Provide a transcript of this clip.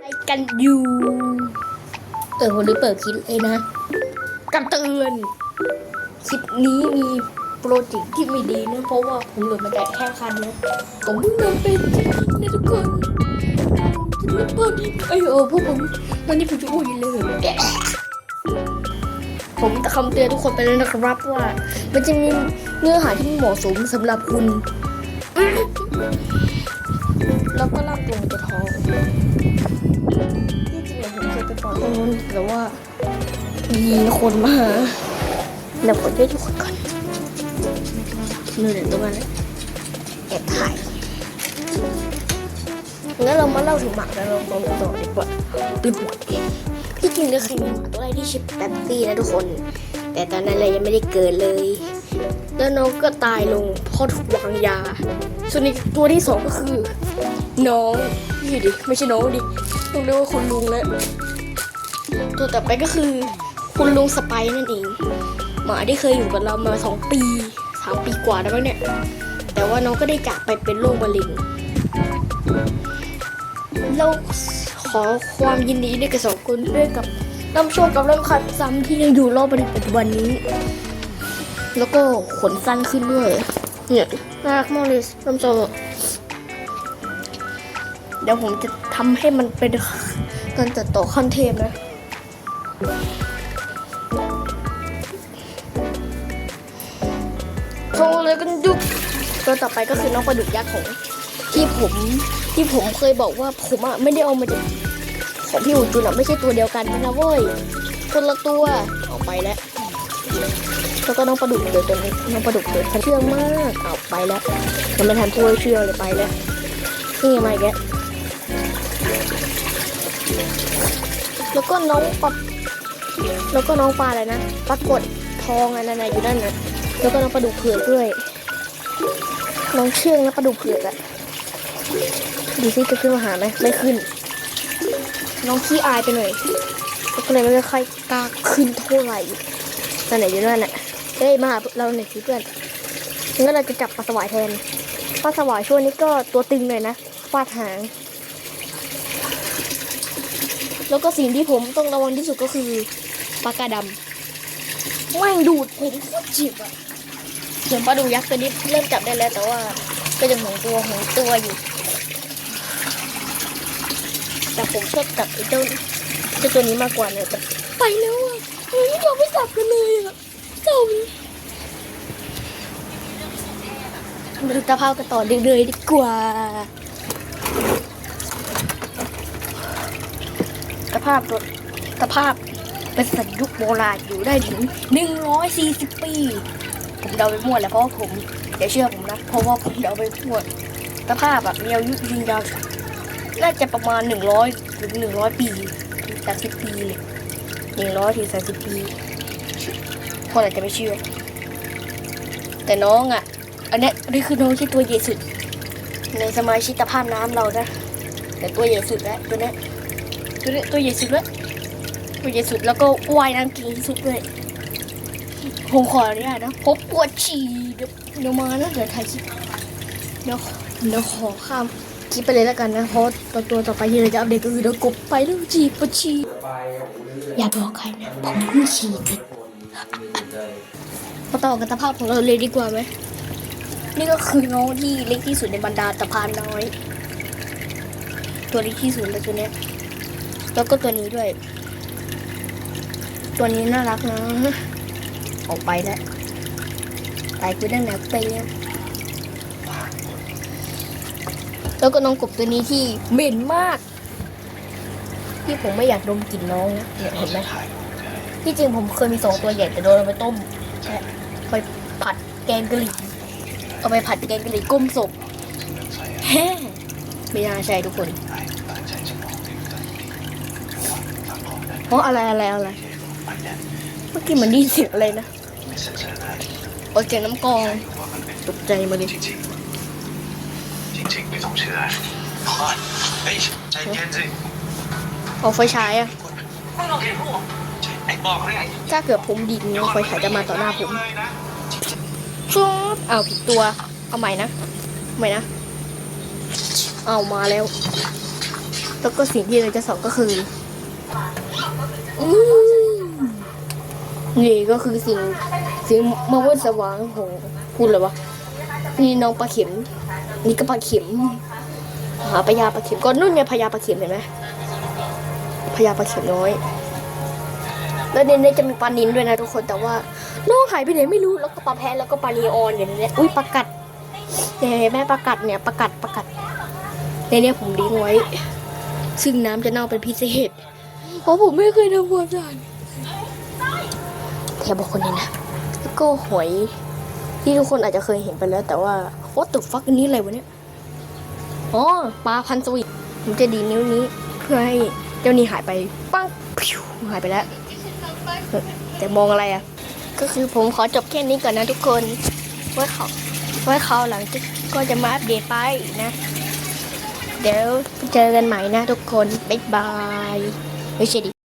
อะไรกันอยู่เออผมลืมเปิดคลิปเลยนะกันเตือนคลิปนี้มีโปรเจกต์ที่ไม่ดีนะเพราะว่าผมหลุดมาจากแค่คันนะผมเพิ่งนำเป็นจริงนะทุกคนจะไม่เปิดดีไอเออพวกผมวันนี้ผมจะอุ้ยเลยแกผมจะคำเตือนทุกคนไปเลยนะครับว่า มันจะมีเนื้อหาที่ไม่เหมาะสมสำหรับคุณ แล้วก็ร่างตัวจะท้อง ตรงนู้นแต่ว่ามีคนมาเดี๋ยวผมช่วยกคนก่อนนู่นเลยตรงนั้นแอบถ่ายงั้นเรามาเล่าถึงหมาแล้วเราลองต่อดีกว่าลืมหมดเองที่จริงแล้วเคยมีหมาตัวแรกที่ชื่อแป๊บซี่นะทุกคน แต่ตอนนั้นเลยยังไม่ได้เกิดเลย แล้วน้องก็ตายลงเพราะถูกวางยา ส่วนอีกตัวที่สองก็คือ น้องนี่ดิไม่ใช่น้องดิต้องเรียกว่าคุณลุงแล้ว ตัวต่อไปก็คือ คุณลุงสไปซ์นั่นเอง หมาที่เคยอยู่กับเรามาสองปีสามปีกว่าแล้วเนี่ย แต่ว่าน้องก็ได้จากไปเป็นโรคมะเร็งเราขอความยินดีด้วยกับสองคนด้วยกับน้ำโชคกับน้ำคัดซ้ำที่ยังอยู่รอบในปัจจุบันนี้ แล้วก็ขนสั้นขึ้นด้วย เนี่ยน่ารักมากเลยน้ำโชคเดี๋ยวผมจะทำให้มันเป็นการตัดต่อขั้นเทพนะ โทรเลยกันดุตัวต่อไปก็คือน้องปลาดุกยักษ์ของที่ผมที่ผมเคยบอกว่าผมอะไม่ได้เอามาจากของพี่อูจุนอะไม่ใช่ตัวเดียวกันนะเว้ยคนละตัวเอาไปแล้วแล้วก็น้องปลาดุกเดือดตัวนี้น้องปลาดุกเดือดเชื่องมากเอาไปแล้วยังไม่ทันพูดเชื่อเลยไปแล้วนี่มาอีกแล้วแล้วก็น้องปลา แล้วก็น้องปลาอะไรนะปลากดทองอะไรนั่นอยู่นั่นน่ะแล้วก็น้องปลาดุกเผือกด้วย น้องเชื่องแล้วปลาดุกเผือกอะดูซิจะขึ้นมาหาไหมไม่ขึ้น น้องขี้อายไปหน่อยก็เลยไม่ค่อยกล้าขึ้นเท่าไหร่นั่นไหนอยู่นั่นแหละเฮ้ยมาหาเราหน่อยสิเพื่อนงั้นเราจะจับปลาสวายแทนปลาสวายช่วงนี้ก็ตัวตึงหน่อยนะฟาดหาง แล้วก็สิ่งที่ผมต้องระวังที่สุดก็คือ ปลากาดำแม่งดูดผมโคตรจิบอะส่วนปลาดุกยักษ์ตัวนี้เริ่มจับได้แล้วแต่ว่าก็ยังหงตัวหงตัวอยู่ แต่ผมชอบจับไอ้เจ้าเจ้าตัวนี้มากกว่าเลยแต่ไปแล้วอะเฮ้ยเราไม่จับกันเลยอะจมมาดูตาภาพกันต่อเลยๆดีกว่าตาภาพตัวตาภาพ เป็นสัตว์ยุคโบราณอยู่ได้ถึง 140 ปี ผมเดาไปมั่วแหละเพราะว่าผมอย่าเชื่อผมนะ เพราะว่าผมเดาไปมั่วสภาพแบบมีอายุยืนยาวน่าจะประมาณ 100ถึง100 ปีถึง30 ปีเลย100ถึง30 ปีคนอาจจะไม่เชื่อ แต่น้องอะ อันนี้นี่คือน้องที่ตัวใหญ่สุด ในสมาชิกภาพน้ำเรานะ แต่ตัวใหญ่สุดแล้วตัวเนี้ยตัวเนี้ยตัวใหญ่สุดแล้ว ตัวใหญ่สุดแล้วก็ว่ายน้ำเก่งที่สุดด้วยผมขออนุญาตนะพบปวดฉี่เดี๋ยวเดี๋ยวมานะเดี๋ยวถ่ายคลิปเดี๋ยวเดี๋ยวขอข้ามคลิปไปเลยแล้วกันนะเพราะตัวตัวต่อไปที่เราจะอัปเดตก็คือเดี๋ยวกบไปแล้วจีบปวดฉี่อย่าบอกใครนะผมเพิ่งฉี่ติดมาต่อกันตะภาพของเราเลยดีกว่าไหมนี่ก็คือน้องที่เล็กที่สุดในบรรดาตะพานน้อย ตัวเล็กที่สุดเลยตัวเนี้ยแล้วก็ตัวนี้ด้วย ตัวนี้น่ารักนะ ออกไปแล้วตายกูได้ไหนไปแล้วแล้วก็น้องกบตัวนี้ที่เหม็นมาก ที่ผมไม่อยากดมกลิ่นน้องนะเนี่ยเห็นไหมที่จริงผมเคยมีสองตัวใหญ่แต่โดนเอาไปต้มไปผัดแกงกะหรี่เอาไปผัดแกงกะหรี่ก้มศพแฮ่ไม่น่าใช่ทุกคนเพราะอะไรอะไรอะไร เมื่อกี้มันดีเสียงอะไรนะโอเจน้ำกรองตกใจมาดิจริงๆ จริงไม่ต้องเชื่อพอนเฮ้ยใจเย็นสิเอาไฟฉายอะไอ้บอกเลยถ้าเกิดผมดิ่งไฟฉายจะมาต่อหน้าผมชุบเอาผิดตัวเอาใหม่นะใหม่นะเอามาแล้วแล้วก็สิ่งที่เราจะสอบก็คืออู้ นี่ก็คือสิ่งสิ่งมาวุสว่างของพูดเลยวะนี่น้องปลาเข็ม นี่ก็ปลาเข็มหาพญาปลาเข็มก่อนนู่นไงพญาปลาเข็มเห็นไหมพญาปลาเข็มน้อย แล้วในนี้จะมีปลานินด้วยนะทุกคนแต่ว่าน้องหายไปไหนไม่รู้แล้วก็ปลาแพะแล้วก็ปลานีออนอยู่ในนี้อุ้ยปลากัดเนี่ยเห็นไหมปลากัดเนี่ยปลากัดปลากัดในนี้ผมเลี้ยงไว้ ซึ่งน้ำจะเน่าเป็นพิเศษเพราะผมไม่เคยทำความสะอาด แถบอกคนนี้นะแล้วก็หอยที่ทุกคนอาจจะเคยเห็นไปแล้ว แต่ว่าว่าตุกฟักอันนี้อะไรวะเนี่ยอ๋อปลาพันธุ์สวีทผมจะดีนิ้วนี้ เพื่อให้เจ้านี่หายไปปังพิวหายไปแล้วแต่มองอะไรอะ ก็คือผมขอจบแค่นี้ก่อนนะทุกคนไว้เขาไว้เขาหลังก็จะมาอัปเดตไปอีกนะ เดี๋ยวเจอกันใหม่นะทุกคน บ๊ายบายไม่ใช่ดิ